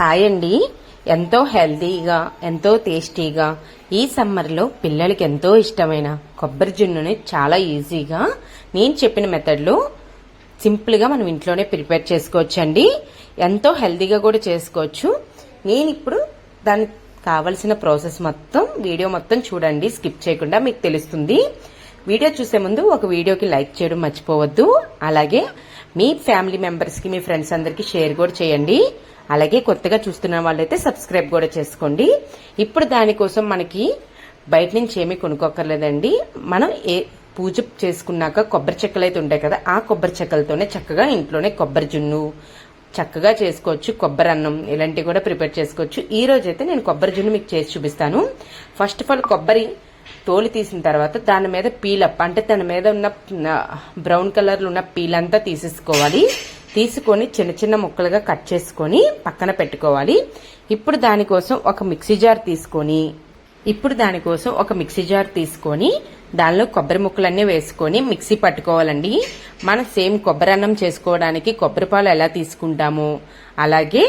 Hi అండి ఎంతో హెల్తీగా ఎంతో టేస్టీగా ఈ సమ్మర్లో పిల్లలకి ఎంతో ఇష్టమైన కొబ్బరి జున్నుని చాలా ఈజీగా నేను చెప్పిన మెథడ్లో సింపుల్గా మనం ఇంట్లోనే ప్రిపేర్ చేసుకోవచ్చండి. ఎంతో హెల్తీగా కూడా చేసుకోవచ్చు. నేను ఇప్పుడు దానికి కావలసిన ప్రాసెస్ మొత్తం వీడియో మొత్తం చూడండి స్కిప్ చేయకుండా మీకు తెలుస్తుంది. వీడియో చూసే ముందు ఒక వీడియోకి లైక్ చేయడం మర్చిపోవద్దు. అలాగే మీ ఫ్యామిలీ మెంబర్స్కి మీ ఫ్రెండ్స్ అందరికీ షేర్ కూడా చేయండి. అలాగే కొత్తగా చూస్తున్న వాళ్ళైతే సబ్స్క్రైబ్ కూడా చేసుకోండి. ఇప్పుడు దానికోసం మనకి బయట నుంచి ఏమీ కొనుక్కోకర్లేదండి మనం ఏ పూజ చేసుకున్నాక కొబ్బరి చెక్కలు అయితే ఉంటాయి కదా ఆ కొబ్బరి చెక్కలతోనే చక్కగా ఇంట్లోనే కొబ్బరి జున్ను చక్కగా చేసుకోవచ్చు. కొబ్బరి అన్నం ఇలాంటివి కూడా ప్రిపేర్ చేసుకోవచ్చు. ఈ రోజైతే నేను కొబ్బరి జున్ను మీకు చేసి చూపిస్తాను. ఫస్ట్ ఆఫ్ ఆల్ కొబ్బరి తోలు తీసిన తర్వాత దాని మీద పీలప్ అంటే దాని మీద ఉన్న బ్రౌన్ కలర్లో ఉన్న పీల్ అంతా తీసేసుకోవాలి. తీసుకొని చిన్న చిన్న ముక్కలుగా కట్ చేసుకొని పక్కన పెట్టుకోవాలి. ఇప్పుడు దానికోసం ఒక మిక్సీ జార్ తీసుకొని ఇప్పుడు దానికోసం ఒక మిక్సీ జార్ తీసుకొని దానిలో కొబ్బరి ముక్కలన్నీ వేసుకొని మిక్సీ పట్టుకోవాలండి. మనం సేమ్ కొబ్బరి అన్నం చేసుకోవడానికి కొబ్బరి పాలు ఎలా తీసుకుంటామో? అలాగే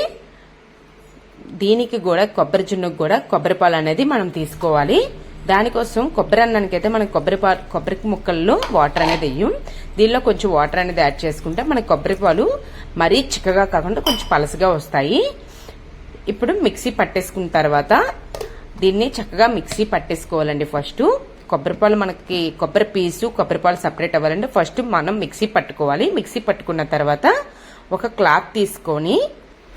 దీనికి కూడా కొబ్బరి జున్నుకు కూడా కొబ్బరి పాలు అనేది మనం తీసుకోవాలి. దానికోసం కొబ్బరి అన్నానికి అయితే మనకి కొబ్బరి పా కొబ్బరి ముక్కల్లో వాటర్ అనేది వేయం. దీనిలో కొంచెం వాటర్ అనేది యాడ్ చేసుకుంటే మన కొబ్బరి పాలు మరీ చిక్కగా కాకుండా కొంచెం పలసగా వస్తాయి. ఇప్పుడు మిక్సీ పట్టేసుకున్న తర్వాత దీన్ని చక్కగా మిక్సీ పట్టేసుకోవాలండి ఫస్ట్. కొబ్బరి పాలు మనకి కొబ్బరి పీసు కొబ్బరి పాలు సపరేట్ అవ్వాలంటే ఫస్ట్ మనం మిక్సీ పట్టుకోవాలి. మిక్సీ పట్టుకున్న తర్వాత ఒక క్లాత్ తీసుకొని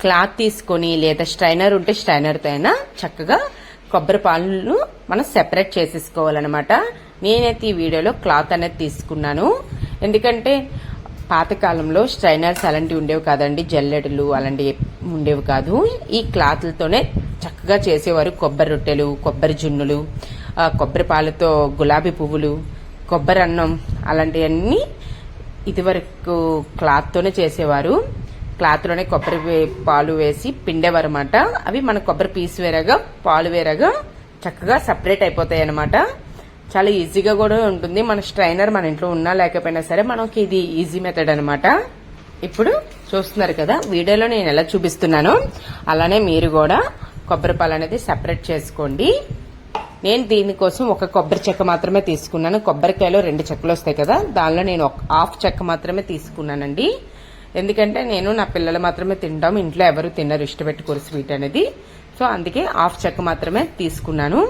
క్లాత్ తీసుకొని లేదా స్ట్రైనర్ ఉంటే స్ట్రైనర్తో అయినా చక్కగా కొబ్బరి పాలను మనం సెపరేట్ చేసేసుకోవాలన్నమాట. నేనైతే ఈ వీడియోలో క్లాత్ అనేది తీసుకున్నాను. ఎందుకంటే పాతకాలంలో స్ట్రైనర్స్ అలాంటివి ఉండేవి కాదండి. జల్లెడలు అలాంటివి ఉండేవి కాదు. ఈ క్లాత్లతోనే చక్కగా చేసేవారు. కొబ్బరి రొట్టెలు కొబ్బరి జున్నులు కొబ్బరి పాలతో గులాబీ పువ్వులు కొబ్బరి అన్నం అలాంటివన్నీ ఇదివరకు క్లాత్తోనే చేసేవారు. క్లాత్లోనే కొబ్బరి వే- పాలు వేసి పిండేవారు అనమాట అవి మన కొబ్బరి పీస్ వేరేగా పాలు వేరేగా చక్కగా సపరేట్ అయిపోతాయి అనమాట చాలా ఈజీగా కూడా ఉంటుంది. మన స్ట్రైనర్ మన ఇంట్లో ఉన్నా లేకపోయినా సరే మనకి ఇది ఈజీ మెథడ్ అనమాట ఇప్పుడు చూస్తున్నారు కదా వీడియోలో నేను ఎలా చూపిస్తున్నాను అలానే మీరు కూడా కొబ్బరి పాలు అనేది సపరేట్ చేసుకోండి. నేను దీనికోసం ఒక కొబ్బరి చెక్క మాత్రమే తీసుకున్నాను. కొబ్బరికాయలో రెండు చెక్కలు వస్తాయి కదా దానిలో నేను ఒక హాఫ్ చెక్క మాత్రమే తీసుకున్నానండి. ఎందుకంటే నేను నా పిల్లలు మాత్రమే తింటాం ఇంట్లో ఎవరు తినరు ఇష్టపెట్టుకోరు స్వీట్ అనేది. సో అందుకే హాఫ్ చెక్క మాత్రమే తీసుకున్నాను.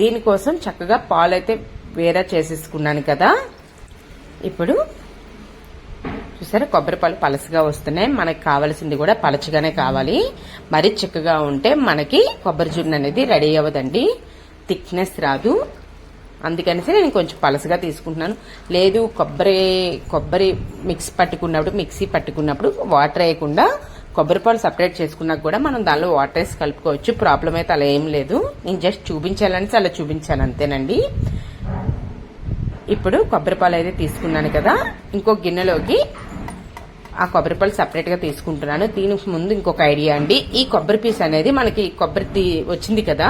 దీనికోసం చక్కగా పాలు అయితే వేరే చేసేసుకున్నాను కదా. ఇప్పుడు చూసారా కొబ్బరి పాలు పలసగా వస్తున్నాయి. మనకి కావాల్సింది కూడా పలచగానే కావాలి. మరీ చిక్కగా ఉంటే మనకి కొబ్బరి జున్ను అనేది రెడీ అవ్వదండి. థిక్నెస్ రాదు. అందుకనేసి నేను కొంచెం పలసగా తీసుకుంటున్నాను. లేదు కొబ్బరి కొబ్బరి మిక్స్ పట్టుకున్నప్పుడు మిక్సీ పట్టుకున్నప్పుడు వాటర్ వేయకుండా కొబ్బరి పాలు సపరేట్ చేసుకున్నాక కూడా మనం దానిలో వాటర్ వేసి కలుపుకోవచ్చు. ప్రాబ్లం అయితే అలా ఏం లేదు. నేను జస్ట్ చూపించాలని అలా చూపించాను అంతేనండి. ఇప్పుడు కొబ్బరి పాలు అయితే తీసుకున్నాను కదా ఇంకో గిన్నెలోకి ఆ కొబ్బరి పళ్ళు సపరేట్గా తీసుకుంటున్నాను. దీనికి ముందు ఇంకొక ఐడియా అండి. ఈ కొబ్బరి పీస్ అనేది మనకి కొబ్బరి వచ్చింది కదా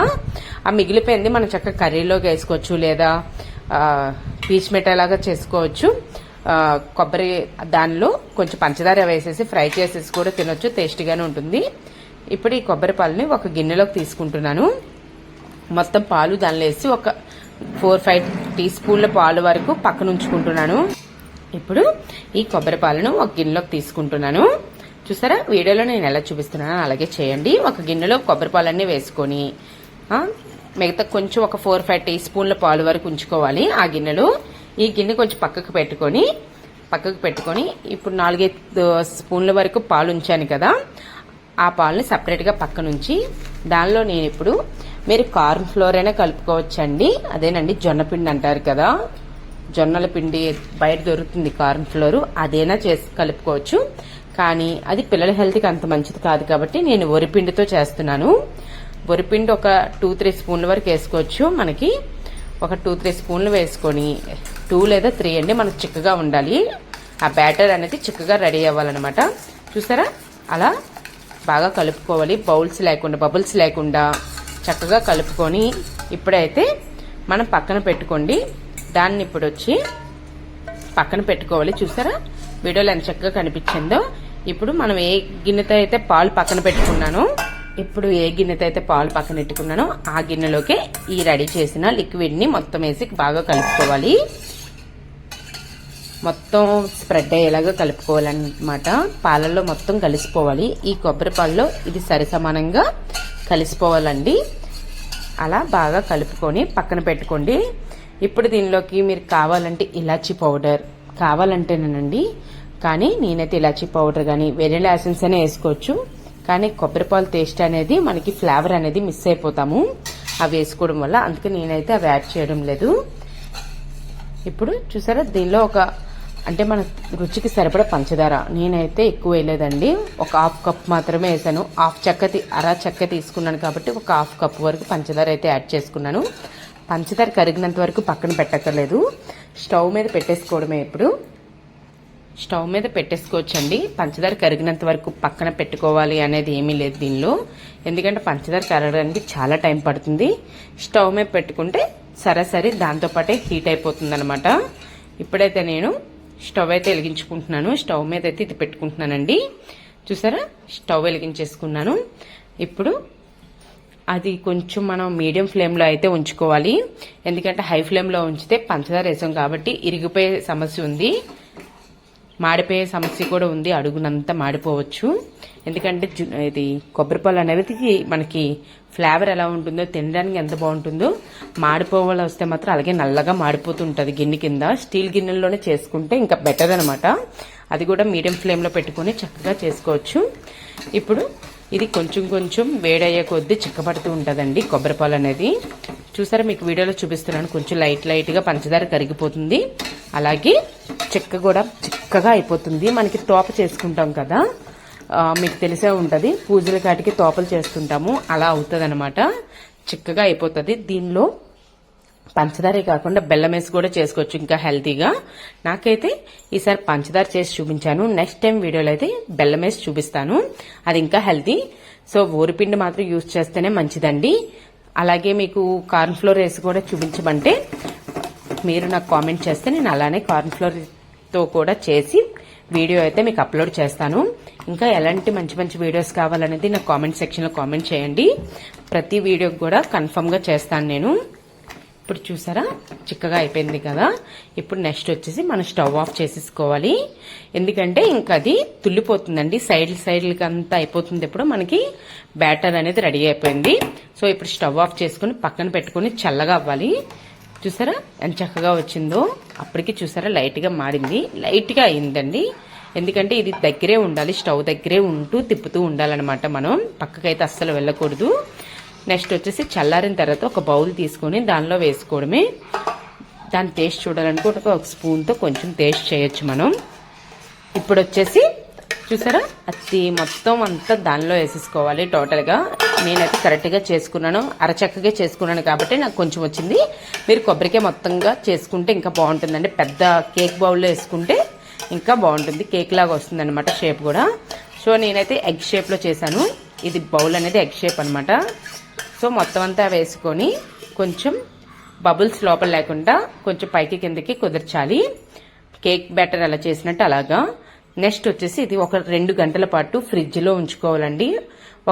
ఆ మిగిలిపోయింది మనం చక్కగా కర్రీలోకి వేసుకోవచ్చు లేదా పీచ్ మిఠాయిలాగా చేసుకోవచ్చు. కొబ్బరి దానిలో కొంచెం పంచదార వేసేసి ఫ్రై చేసేసి కూడా తినొచ్చు టేస్టీగానే ఉంటుంది. ఇప్పుడు ఈ కొబ్బరి పాలని ఒక గిన్నెలోకి తీసుకుంటున్నాను. మొత్తం పాలు దానిలో వేసి ఒక ఫోర్ ఫైవ్ టీ స్పూన్ల పాలు వరకు పక్కన ఉంచుకుంటున్నాను. ఇప్పుడు ఈ కొబ్బరి పాలను ఒక గిన్నెలోకి తీసుకుంటున్నాను. చూసారా? వీడియోలో నేను ఎలా చూపిస్తున్నానో అలాగే చేయండి. ఒక గిన్నెలో కొబ్బరి పాలన్నీ వేసుకొని మిగతా కొంచెం ఒక ఫోర్ ఫైవ్ టీ స్పూన్ల పాలు వరకు ఉంచుకోవాలి ఆ గిన్నెలో. ఈ గిన్నె కొంచెం పక్కకు పెట్టుకొని పక్కకు పెట్టుకొని ఇప్పుడు నాలుగైదు స్పూన్ల వరకు పాలు ఉంచాను కదా. ఆ పాలని సపరేట్గా పక్క నుంచి దానిలో నేను ఇప్పుడు మీరు కార్న్ ఫ్లోర్ అయినా కలుపుకోవచ్చండి. అదేనండి జొన్నపిండి అంటారు కదా. జొన్నల పిండి బయట దొరుకుతుంది కార్న్ ఫ్లోర్ అదైనా చేసి కలుపుకోవచ్చు. కానీ అది పిల్లల హెల్త్కి అంత మంచిది కాదు కాబట్టి నేను వరిపిండితో చేస్తున్నాను. వరిపిండి ఒక టూ త్రీ స్పూన్ల వరకు వేసుకోవచ్చు మనకి. ఒక టూ త్రీ స్పూన్లు వేసుకొని టూ లేదా త్రీ అండి మనకు చిక్కగా ఉండాలి. ఆ బ్యాటర్ అనేది చిక్కగా రెడీ అవ్వాలన్నమాట. చూసారా? అలా బాగా కలుపుకోవాలి. బౌల్స్ లేకుండా బబుల్స్ లేకుండా చక్కగా కలుపుకొని ఇప్పుడైతే మనం పక్కన పెట్టుకోండి. దాన్ని ఇప్పుడు వచ్చి పక్కన పెట్టుకోవాలి. చూసారా? వీడియోలో ఎంత చక్కగా కనిపించిందో. ఇప్పుడు మనం ఏ గిన్నెతో అయితే పాలు పక్కన పెట్టుకున్నానో ఇప్పుడు ఏ గిన్నెతో అయితే పాలు పక్కన పెట్టుకున్నానో ఆ గిన్నెలోకి ఈ రెడీ చేసిన లిక్విడ్ని మొత్తం వేసి బాగా కలుపుకోవాలి. మొత్తం స్ప్రెడ్ అయ్యేలాగా కలుపుకోవాలన్నమాట. పాలల్లో మొత్తం కలిసిపోవాలి. ఈ కొబ్బరి పాలలో ఇది సరిసమానంగా కలిసిపోవాలండి. అలా బాగా కలుపుకొని పక్కన పెట్టుకోండి. ఇప్పుడు దీనిలోకి మీరు కావాలంటే ఇలాచీ పౌడర్. కావాలంటేనండి కానీ నేనైతే ఇలాచీ పౌడర్ కానీ వెనిలా ఎసెన్స్ అనే వేసుకోవచ్చు. కానీ కొబ్బరిపాలు టేస్ట్ అనేది మనకి ఫ్లేవర్ అనేది మిస్ అయిపోతాము. అవి వేసుకోవడం వల్ల అందుకే నేనైతే అవి యాడ్ చేయడం లేదు. ఇప్పుడు చూసారా దీనిలో ఒక అంటే మన రుచికి సరిపడ పంచదార. నేనైతే ఎక్కువ వేయలేదండి. ఒక హాఫ్ కప్ మాత్రమే వేసాను. హాఫ్ చెక్క అర చెక్క తీసుకున్నాను కాబట్టి ఒక హాఫ్ కప్ వరకు పంచదార అయితే యాడ్ చేసుకున్నాను. పంచదార కరిగినంత వరకు పక్కన పెట్టక్కర్లేదు. స్టవ్ మీద పెట్టేసుకోవడమే ఇప్పుడు. స్టవ్ మీద పెట్టేసుకోవచ్చండి. పంచదార కరిగినంత వరకు పక్కన పెట్టుకోవాలి అనేది ఏమీ లేదు దీనిలో. ఎందుకంటే పంచదార కరగడానికి చాలా టైం పడుతుంది. స్టవ్ మీద పెట్టుకుంటే సరాసరి దాంతోపాటే హీట్ అయిపోతుంది అనమాట ఇప్పుడైతే నేను స్టవ్ అయితే వెలిగించుకుంటున్నాను. స్టవ్ మీద అయితే ఇది పెట్టుకుంటున్నానండి. చూసారా? స్టవ్ వెలిగించేసుకున్నాను. ఇప్పుడు అది కొంచెం మనం మీడియం ఫ్లేమ్లో అయితే ఉంచుకోవాలి. ఎందుకంటే హై ఫ్లేమ్లో ఉంచితే పంచదార వేసాం కాబట్టి ఇరిగిపోయే సమస్య ఉంది. మాడిపోయే సమస్య కూడా ఉంది. అడుగునంతా మాడిపోవచ్చు. ఎందుకంటే జు- ఇది కొబ్బరి పాలు అనేది మనకి ఫ్లేవర్ ఎలా ఉంటుందో తినడానికి ఎంత బాగుంటుందో మాడిపోవాలి వస్తే మాత్రం అలాగే నల్లగా మాడిపోతుంటుంది గిన్నె కింద. స్టీల్ గిన్నెల్లోనే చేసుకుంటే ఇంకా బెటర్ అనమాట అది కూడా మీడియం ఫ్లేమ్లో పెట్టుకొని చక్కగా చేసుకోవచ్చు. ఇప్పుడు ఇది కొంచెం కొంచెం వేడయ్యే కొద్దీ చిక్కబడుతూ ఉంటుందండి కొబ్బరి పాలు అనేది. చూసారా మీకు వీడియోలో చూపిస్తున్నాను. కొంచెం లైట్ లైట్గా పంచదార కరిగిపోతుంది. అలాగే చెక్క కూడా చిక్కగా అయిపోతుంది. మనకి తోప చేసుకుంటాం కదా. మీకు తెలిసే ఉంటుంది. పూజల కాటికి తోపలు చేస్తుంటాము. అలా అవుతుంది చిక్కగా అయిపోతుంది. దీనిలో పంచదారే కాకుండా బెల్లం వేసి కూడా చేసుకోవచ్చు ఇంకా హెల్తీగా. నాకైతే ఈసారి పంచదార చేసి చూపించాను. నెక్స్ట్ టైం వీడియోలో అయితే బెల్లం వేసి చూపిస్తాను. అది ఇంకా హెల్తీ. సో ఊరిపిండి మాత్రం యూజ్ చేస్తేనే మంచిదండి. అలాగే మీకు కార్న్ ఫ్లోర్ వేసి కూడా చూపించమంటే మీరు నాకు కామెంట్ చేస్తే నేను అలానే కార్న్ ఫ్లోర్తో కూడా చేసి వీడియో అయితే మీకు అప్లోడ్ చేస్తాను. ఇంకా ఎలాంటి మంచి మంచి వీడియోస్ కావాలనేది నాకు కామెంట్ సెక్షన్లో కామెంట్ చేయండి. ప్రతి వీడియోకి కూడా కన్ఫర్మ్గా చేస్తాను నేను. ఇప్పుడు చూసారా? చిక్కగా అయిపోయింది కదా? ఇప్పుడు నెక్స్ట్ వచ్చేసి మనం స్టవ్ ఆఫ్ చేసేసుకోవాలి. ఎందుకంటే ఇంకా అది తుల్లిపోతుందండి. సైడ్ సైడ్లకి అంతా అయిపోతుంది ఇప్పుడు. మనకి బ్యాటర్ అనేది రెడీ అయిపోయింది. సో ఇప్పుడు స్టవ్ ఆఫ్ చేసుకుని పక్కన పెట్టుకుని చల్లగా అవ్వాలి. చూసారా? ఎంత చక్కగా వచ్చిందో. అప్పటికి చూసారా? లైట్గా మారింది. లైట్గా అయిందండి. ఎందుకంటే ఇది దగ్గరే ఉండాలి. స్టవ్ దగ్గరే ఉంటూ తిప్పుతూ ఉండాలన్నమాట మనం. పక్కకైతే అస్సలు వెళ్ళకూడదు. నెక్స్ట్ వచ్చేసి చల్లారిన తర్వాత ఒక బౌల్ తీసుకొని దానిలో వేసుకోవడమే. దాని టేస్ట్ చూడాలనుకుంటే ఒక స్పూన్తో కొంచెం టేస్ట్ చేయొచ్చు మనం. ఇప్పుడు వచ్చేసి చూసారా? అది మొత్తం అంతా దానిలో వేసేసుకోవాలి టోటల్గా. నేనైతే కరెక్ట్గా చేసుకున్నాను. అరచక్కగా చేసుకున్నాను కాబట్టి నాకు కొంచెం వచ్చింది. మీరు కొబ్బరికాయ మొత్తంగా చేసుకుంటే ఇంకా బాగుంటుందండి. పెద్ద కేక్ బౌల్లో వేసుకుంటే ఇంకా బాగుంటుంది. కేక్ లాగా వస్తుంది అనమాట షేప్ కూడా. సో నేనైతే ఎగ్ షేప్లో చేశాను. ఇది బౌల్ అనేది ఎగ్ షేప్ అనమాట సో మొత్తం అంతా వేసుకొని కొంచెం బబుల్స్ లోపల లేకుండా కొంచెం పైకి కిందకి కుదర్చాలి. కేక్ బ్యాటర్ అలా చేసినట్టు అలాగా. నెక్స్ట్ వచ్చేసి ఇది ఒక రెండు గంటల పాటు ఫ్రిడ్జ్లో ఉంచుకోవాలండి.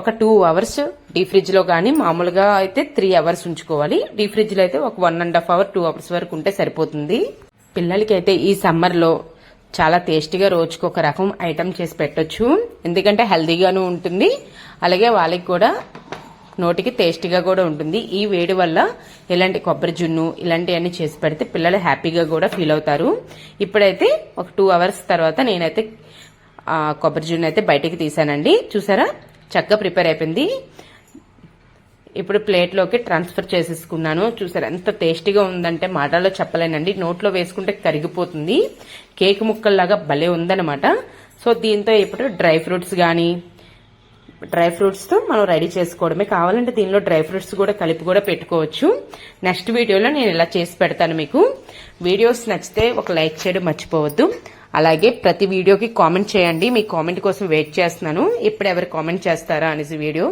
ఒక టూ అవర్స్ డీ ఫ్రిడ్జ్లో కానీ మామూలుగా అయితే త్రీ అవర్స్ ఉంచుకోవాలి. డీ ఫ్రిడ్జ్లో అయితే ఒక one and half hour two hours వరకు ఉంటే సరిపోతుంది. పిల్లలకి అయితే ఈ సమ్మర్లో చాలా టేస్టీగా రోజుకు ఒక రకం ఐటమ్ చేసి పెట్టొచ్చు. ఎందుకంటే హెల్దీగాను ఉంటుంది. అలాగే వాళ్ళకి కూడా నోటికి టేస్టీగా కూడా ఉంటుంది. ఈ వేడి వల్ల ఇలాంటి కొబ్బరి జున్ను ఇలాంటివన్నీ చేసి పెడితే పిల్లలు హ్యాపీగా కూడా ఫీల్ అవుతారు. ఇప్పుడైతే ఒక టూ అవర్స్ తర్వాత నేనైతే కొబ్బరి జున్ను అయితే బయటికి తీసానండి చూసారా? చక్కగా ప్రిపేర్ అయిపోయింది. ఇప్పుడు ప్లేట్లోకి ట్రాన్స్ఫర్ చేసేసుకున్నాను. చూసారు? ఎంత టేస్టీగా ఉందంటే మాటల్లో చెప్పలేనండి. నోట్లో వేసుకుంటే కరిగిపోతుంది. కేక్ ముక్కల్లాగా భలే ఉందన్నమాట. సో దీంతో ఇప్పుడు డ్రై ఫ్రూట్స్ కానీ డ్రై ఫ్రూట్స్తో మనం రెడీ చేసుకోవడమే. కావాలంటే దీనిలో డ్రై ఫ్రూట్స్ కూడా కలిపి కూడా పెట్టుకోవచ్చు. నెక్స్ట్ వీడియోలో నేను ఇలా చేసి పెడతాను మీకు. వీడియోస్ నచ్చితే ఒక లైక్ చేయడం మర్చిపోవద్దు. అలాగే ప్రతి వీడియోకి కామెంట్ చేయండి. మీ కామెంట్ కోసం వెయిట్ చేస్తున్నాను. ఇప్పుడు ఎవరు కామెంట్ చేస్తారా అనేసి వీడియో.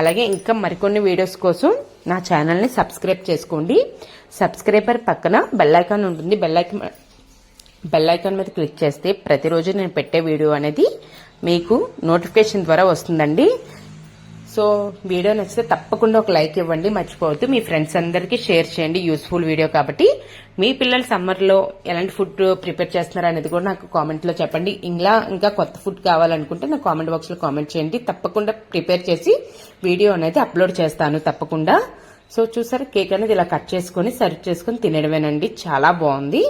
అలాగే ఇంకా మరికొన్ని వీడియోస్ కోసం నా ఛానల్ని సబ్స్క్రైబ్ చేసుకోండి. సబ్స్క్రైబర్ పక్కన బెల్లైకాన్ ఉంటుంది. బెల్లైకాన్ బెల్లైకాన్ మీద క్లిక్ చేస్తే ప్రతిరోజు నేను పెట్టే వీడియో అనేది మీకు నోటిఫికేషన్ ద్వారా వస్తుందండి. సో వీడియో నచ్చితే తప్పకుండా ఒక లైక్ ఇవ్వండి. మర్చిపోవద్దు. మీ ఫ్రెండ్స్ అందరికీ షేర్ చేయండి. యూస్ఫుల్ వీడియో కాబట్టి. మీ పిల్లలు సమ్మర్లో ఎలాంటి ఫుడ్ ప్రిపేర్ చేస్తున్నారు అనేది కూడా నాకు కామెంట్లో చెప్పండి. ఇంకా ఇంకా కొత్త ఫుడ్ కావాలనుకుంటే నాకు కామెంట్ బాక్స్లో కామెంట్ చేయండి. తప్పకుండా ప్రిపేర్ చేసి వీడియో అనేది అప్లోడ్ చేస్తాను తప్పకుండా. సో చూసారు? కేక్ అనేది ఇలా కట్ చేసుకొని సర్వ్ చేసుకుని తినడమేనండి. చాలా బాగుంది.